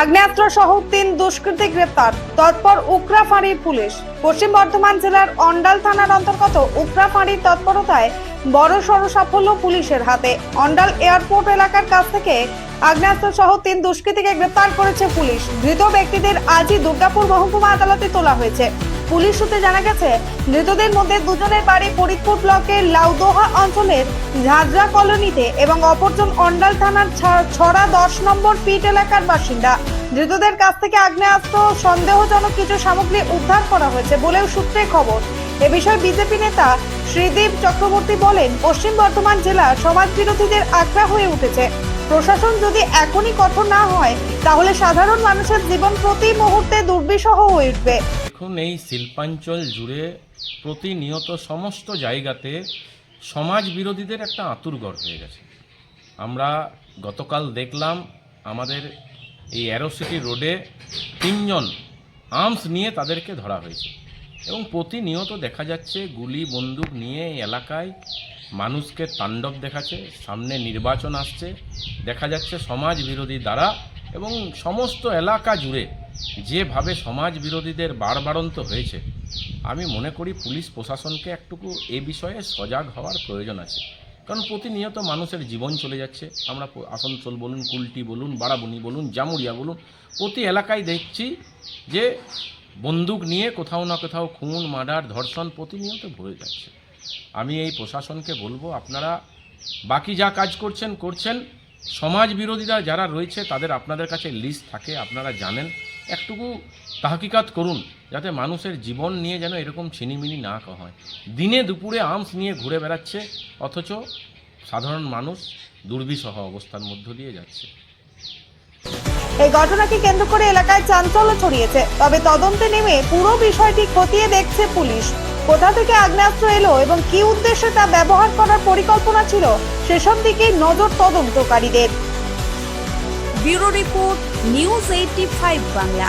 আগ্নেয়াস্ত্র সহ তিন দুষ্কৃতী গ্রেপ্তার। তৎপর উকরা ফাঁড়ির পুলিশ। পশ্চিম বর্ধমান জেলার অন্ডাল থানার অন্তর্গত উকরা ফাঁড়ির তৎপরতায় বড় সড় সাফল্য পুলিশের হাতে। অন্ডাল এয়ারপোর্ট এলাকার কাছ থেকে আগ্নেয়াস্ত্র সহ তিন দুষ্কৃতীকে গ্রেপ্তার করেছে পুলিশ। ধৃত ব্যক্তিদের আজই দুর্গাপুর মহকুমা আদালতে তোলা হয়েছে। পুলিশ সূত্রে জানা গেছে, মৃতদের মধ্যে দুজনের বাড়ি ফরিদপুর ব্লকের লাউদোহা অঞ্চলের ঝাঁঝরা কলোনিতে এবং অপরজন অন্ডাল থানার ছড়া দশ নম্বর পিট এলাকার বাসিন্দা। ধৃতদের কাছ থেকে আগ্নেয়াস্ত্র, সন্দেহজনক কিছু সামগ্রী উদ্ধার করা হয়েছে বলেও সূত্রে খবর। এ বিষয়ে বিজেপি নেতা শ্রীদীপ চক্রবর্তী বলেন, পশ্চিম বর্ধমান জেলা সমাজ বিরোধীদের আগ্রা হয়ে উঠেছে। প্রশাসন যদি এখনই কঠোর না হয়, তাহলে সাধারণ মানুষের জীবন প্রতি মুহূর্তে দুর্বিষহ হয়ে উঠবে। দেখুন এই শিল্পাঞ্চল জুড়ে প্রতিনিয়ত সমস্ত জায়গাতে সমাজ বিরোধীদের একটা আতুরঘর হয়ে গেছে। আমরা গতকাল দেখলাম আমাদের এই অ্যারোসিটি রোডে তিনজন আর্মস নিয়ে তাদেরকে ধরা হয়েছে এবং প্রতিনিয়ত দেখা যাচ্ছে গুলি, বন্দুক নিয়ে এই এলাকায় মানুষকে তাণ্ডব দেখাচ্ছে, সামনে নির্বাচন আসছে, দেখা যাচ্ছে সমাজ বিরোধী দ্বারা এবং সমস্ত এলাকা জুড়ে যেভাবে সমাজ বিরোধীদের বাড়বাড়ন্ত হয়েছে, আমি মনে করি পুলিশ প্রশাসনকে একটুকু এ বিষয়ে সজাগ হওয়ার প্রয়োজন আছে। কারণ প্রতিনিয়ত মানুষের জীবন চলে যাচ্ছে। আমরা আসানসোল বলুন, কুলটি বলুন বারাবনি বলুন জামুরিয়া বলুন, প্রতি এলাকায় দেখছি যে বন্দুক নিয়ে কোথাও না কোথাও খুন, মার্ডার, ধর্ষণ প্রতিনিয়ত ভরে যাচ্ছে। আমি এই প্রশাসনকে বলব, আপনারা বাকি যা কাজ করছেন করছেন। সমাজ বিরোধীরা যারা রয়েছে, তাদের আপনাদের কাছে লিস্ট থাকে, আপনারা জানেন। একটুকু তাহকিকাত করুন, যাতে মানুষের জীবন নিয়ে যেন এরকম ছিনিমিনি না হয়। দিনে দুপুরে আর্মস নিয়ে ঘুরে বেড়াচ্ছে, অথচ সাধারণ মানুষ দুর্বিষহ অবস্থার মধ্য দিয়ে যাচ্ছে। এই ঘটনাকে কেন্দ্র করে এলাকায় চাঞ্চল্য ছড়িয়েছে, তবে তদন্তে নেমে পুরো বিষয়টি খতিয়ে দেখছে পুলিশ। কোথা থেকে আগ্নেয়াস্ত্র এলো এবং কি উদ্দেশ্যে তা ব্যবহার করার পরিকল্পনা ছিল, সেসব দিকে নজর তদন্তকারীদের। Bureau report news eighty five Bangla.